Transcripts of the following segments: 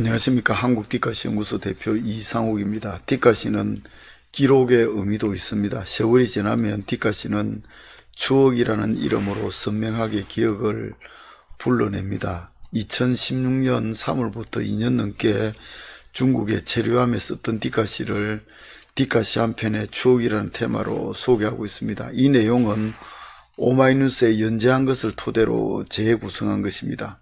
안녕하십니까. 한국 디카시 연구소 대표 이상욱입니다. 디카시는 기록의 의미도 있습니다. 세월이 지나면 디카시는 추억이라는 이름으로 선명하게 기억을 불러냅니다. 2016년 3월부터 2년 넘게 중국의 체류함에 썼던 디카시를 디카시 한 편의 추억이라는 테마로 소개하고 있습니다. 이 내용은 오마이뉴스에 연재한 것을 토대로 재구성한 것입니다.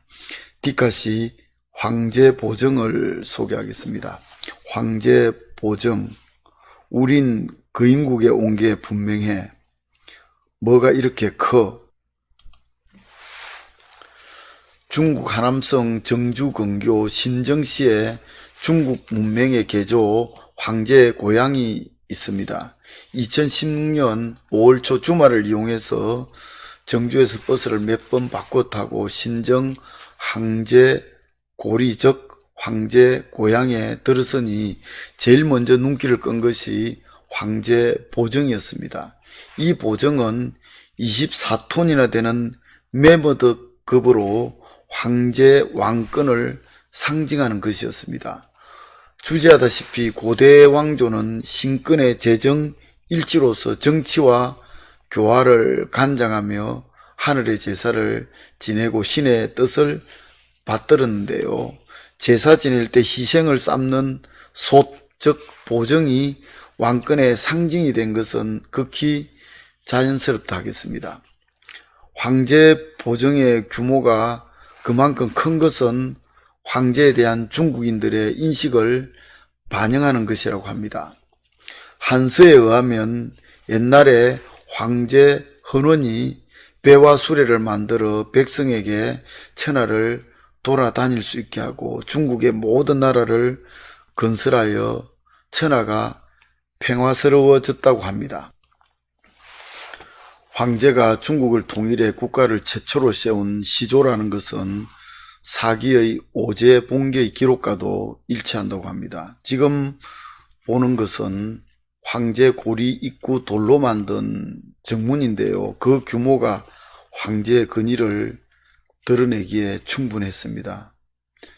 디카시 황제 보정을 소개하겠습니다. 황제 보정. 우린 그 인국에 온 게 분명해. 뭐가 이렇게 커? 중국 하남성 정주근교 신정시에 중국 문명의 개조 황제 고향이 있습니다. 2016년 5월 초 주말을 이용해서 정주에서 버스를 몇 번 바꿔 타고 신정 황제 고리적 황제 고향에 들었으니 제일 먼저 눈길을 끈 것이 황제 보정이었습니다. 이 보정은 24톤이나 되는 메머드 급으로 황제 왕권을 상징하는 것이었습니다. 주제하다시피 고대 왕조는 신권의 재정 일지로서 정치와 교화를 간장하며 하늘의 제사를 지내고 신의 뜻을 받들었는데요. 제사 지낼 때 희생을 쌓는 솥, 즉 보정이 왕권의 상징이 된 것은 극히 자연스럽다 하겠습니다. 황제 보정의 규모가 그만큼 큰 것은 황제에 대한 중국인들의 인식을 반영하는 것이라고 합니다. 한서에 의하면 옛날에 황제 헌원이 배와 수레를 만들어 백성에게 천하를 돌아다닐 수 있게 하고 중국의 모든 나라를 건설하여 천하가 평화스러워졌다고 합니다. 황제가 중국을 통일해 국가를 최초로 세운 시조라는 것은 사기의 오제 봉계의 기록과도 일치한다고 합니다. 지금 보는 것은 황제 고리 입구 돌로 만든 정문인데요. 그 규모가 황제의 근위를 드러내기에 충분했습니다.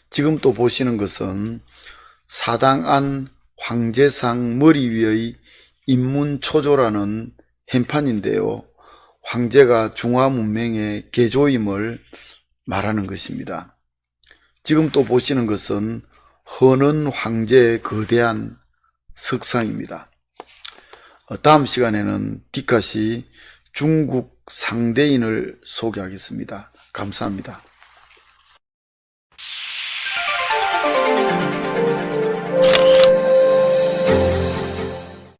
지금 또 보시는 것은 사당 안 황제상 머리 위의 인문초조라는 현판인데요. 황제가 중화 문명의 개조임을 말하는 것입니다. 지금 또 보시는 것은 헌은 황제의 거대한 석상입니다. 어, 다음 시간에는 디카시 중국 상대인을 소개하겠습니다. 감사합니다.